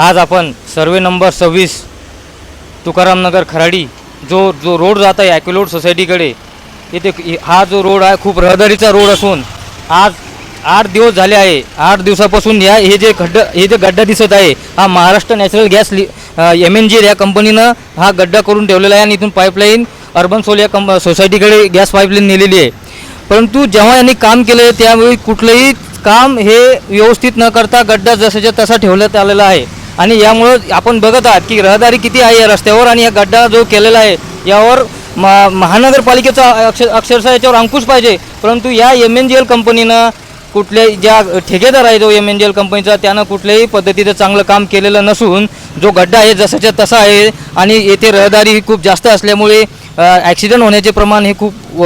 आज आपण survey number सव्वीस तुकारामनगर खराडी जो जो रोड जात आहे ॲक्युलोड सोसायटीकडे इथे हा जो रोड आहे खूप रहदारीचा रोड असून आज आठ दिवस झाले आहे. आठ दिवसापासून या हे जे खड्डा हे जे गड्डा दिसत आहे हा महाराष्ट्र नॅचरल गॅस लि एम एन जी या कंपनीनं हा गड्डा करून ठेवलेला आहे आणि इथून पाईपलाईन अर्बन सोल या कंप सोसायटीकडे गॅस पाईपलाईन नेलेली आहे. परंतु जेव्हा यांनी काम केलं त्यावेळी कुठलंही काम हे व्यवस्थित न करता गड्डा जसाच्या तसा ठेवण्यात आलेला आहे. आणि यामुळं आपण बघत आहात की रहदारी किती आहे या रस्त्यावर आणि या गड्डा जो केलेला आहे यावर म महानगरपालिकेचा अक्षर अक्षरशः याच्यावर अंकुश पाहिजे. परंतु या एम एन जी एल कंपनीनं कुठल्याही ज्या ठेकेदार आहे जो एम एन जी एल कंपनीचा त्यानं कुठल्याही पद्धतीचं चांगलं काम केलेलं नसून जो गड्डा आहे जसाच्या तसा आहे आणि येथे रहदारी ही खूप जास्त असल्यामुळे ॲक्सिडेंट होण्याचे प्रमाण हे खूप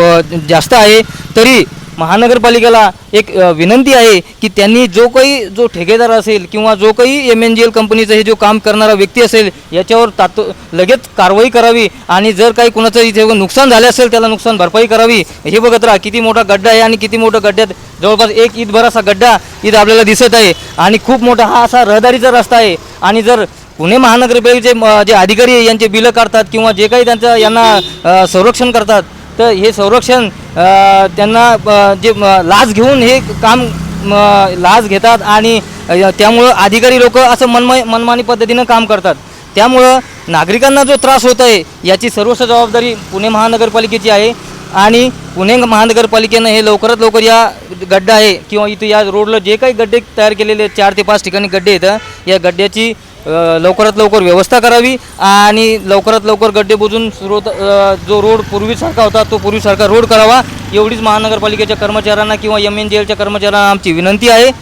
जास्त आहे. तरी महानगरपालिकेला एक विनंती आहे की त्यांनी जो काही जो ठेकेदार असेल किंवा जो काही एम एन जी एल कंपनीचं हे जो काम करणारा व्यक्ती असेल याच्यावर तात लगेच कारवाई करावी आणि जर काही कुणाचं इथे नुकसान झालं असेल त्याला नुकसान भरपाई करावी. हे बघत राहा किती मोठा गड्डा आहे आणि किती मोठा गड्ड्यात जवळपास एक ईदभर असा गड्डा इथं आपल्याला दिसत आहे. आणि खूप मोठा हा असा रहदारीचा रस्ता आहे. आणि जर पुणे महानगरपालिकेचे जे अधिकारी आहे यांचे बिलं काढतात किंवा जे काही त्यांचं यांना संरक्षण करतात तर हे संरक्षण त्यांना जे लाज लाच घेऊन हे काम म, लाच घेतात आणि त्यामुळं अधिकारी लोक असं मनमय मनमानी पद्धतीनं काम करतात. त्यामुळं नागरिकांना जो त्रास होत आहे याची सर्वस्व जबाबदारी पुणे महानगरपालिकेची आहे आणि पुणे महानगरपालिकेनं हे लवकरात लवकर या गड्डा आहे किंवा इथं या रोडला जे काही गड्डे तयार केलेले चार ते पाच ठिकाणी गड्डे आहेत या गड्ड्याची लवकरात लवकर व्यवस्था करावी आणि लवकरात लवकर गड्डे बुजून स्रोत जो रोड पूर्वीसारखा होता तो पूर्वीसारखा रोड करावा. एवढीच महानगरपालिकेच्या कर्मचाऱ्यांना किंवा एम एन जी एलच्या कर्मचाऱ्यांना आमची विनंती आहे.